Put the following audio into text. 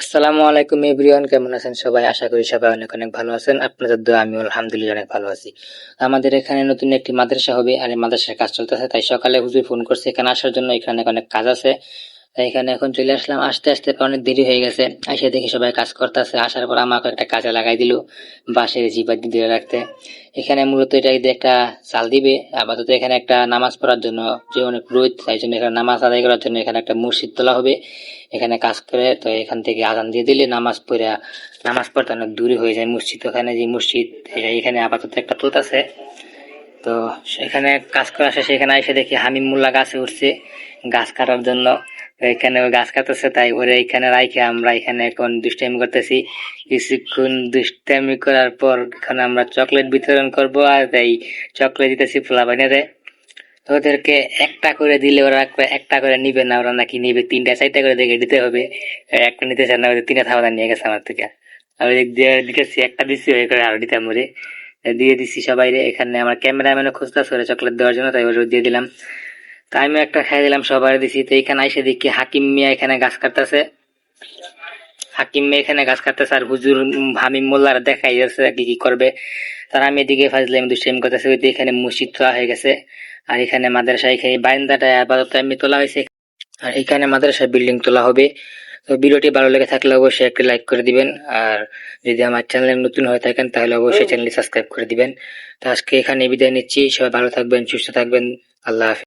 আসসালামু আলাইকুম এভরিওয়ান, কেমন আছেন সবাই? আশা করি সবাই অনেক অনেক ভালো আছেন। আপনাদের দোয়া আমি আলহামদুলিল্লাহ অনেক ভালো আছি। আমাদের এখানে নতুন একটি মাদ্রাসা হবে আর এই মাদ্রাসার কাজ চলতেছে, তাই সকালে হুজুর ফোন করছে, এখানে আসার জন্য এখানে অনেক কাজ আছে। এখানে এখন চলে আসলাম। আসতে আসতে অনেক দেরি হয়ে গেছে। এসে দেখি সবাই কাজ করতেছে। আসার পর আমাকে একটা কাজে লাগাই দিল বাঁশের জিপার দিয়ে রাখতে। এখানে মূলত এটা দিয়ে একটা চাল দিবে। আপাতত এখানে একটা নামাজ পড়ার জন্য যে অনেক রোদ, তাই জন্য এখানে নামাজ আদায় করার জন্য এখানে একটা মসজিদ তোলা হবে। এখানে কাজ করে তো এখান থেকে আজান দিয়ে দিলে নামাজ পড়া, নামাজ পড়তে অনেক দূরে হয়ে যায় মসজিদ। ওখানে যে মসজিদ এখানে আপাতত একটা তুলতেছে তো সেখানে কাজ করা শেষে এখানে এসে দেখি হামিম মোল্লা গাছে উঠছে গাছ কাটার জন্য। এখানে গাছ কাটতেছে, তাই ওরা এখানে রাইখে আমরা এখানে এখন দুষ্টামি করতেছি। কিছুক্ষণ দুষ্টামি করার পর এখন আমরা চকলেট বিতরণ করব আর তাই চকলেট দিতেছি ফোলা বানিয়ে ওদেরকে একটা করে দিলে ওরা এক- একটা করে নিবে না, ওরা নাকি নিবে। তিনটা, চারটা করে দেখে দিতে হবে। একটা নিতে চান না, ওদের তিনটা থামাদা নিয়ে গেছে আমার থেকে। আমি দিতেছি, একটা দিচ্ছি ওই করে আরও দিতাম ওরে। দিয়ে দিচ্ছি সবাই এখানে আমার ক্যামেরাম্যানও খুঁজতেছে ওরা চকলেট দেওয়ার জন্য, তাই ওরে দিয়ে দিলাম। তো আমি একটা খাই দিলাম, সবাই দিছি। তো এখানে এসে দেখি হাকিম মিয়া এখানে গাছ কাটতেছে। হাকিম মিয়া এখানে গাছ কাটতেছে আর হুজুর হামিম মোল্লার দেখাই যাচ্ছে কি কি করবে। তার আমি এদিকে ফাজলে আমি দুষ্টাইম করতেছি, ওই এখানে মসজিদ তোলা হয়ে গেছে। আর এখানে মাদ্রাসা এখানে বারান্দাটা আপাতত এমনি তোলা হয়েছে। আর এখানে মাদ্রাসা বিল্ডিং তোলা হবে। তো ভিডিওটি ভালো লেগে থাকলে অবশ্যই একটি লাইক করে দিবেন। আর যদি আমার চ্যানেলে নতুন হয়ে থাকেন, তাহলে অবশ্যই চ্যানেলটি সাবস্ক্রাইব করে দিবেন। তো আজকে এখানে বিদায় নিচ্ছি। সবাই ভালো থাকবেন, সুস্থ থাকবেন। আল্লাহ হাফিজ।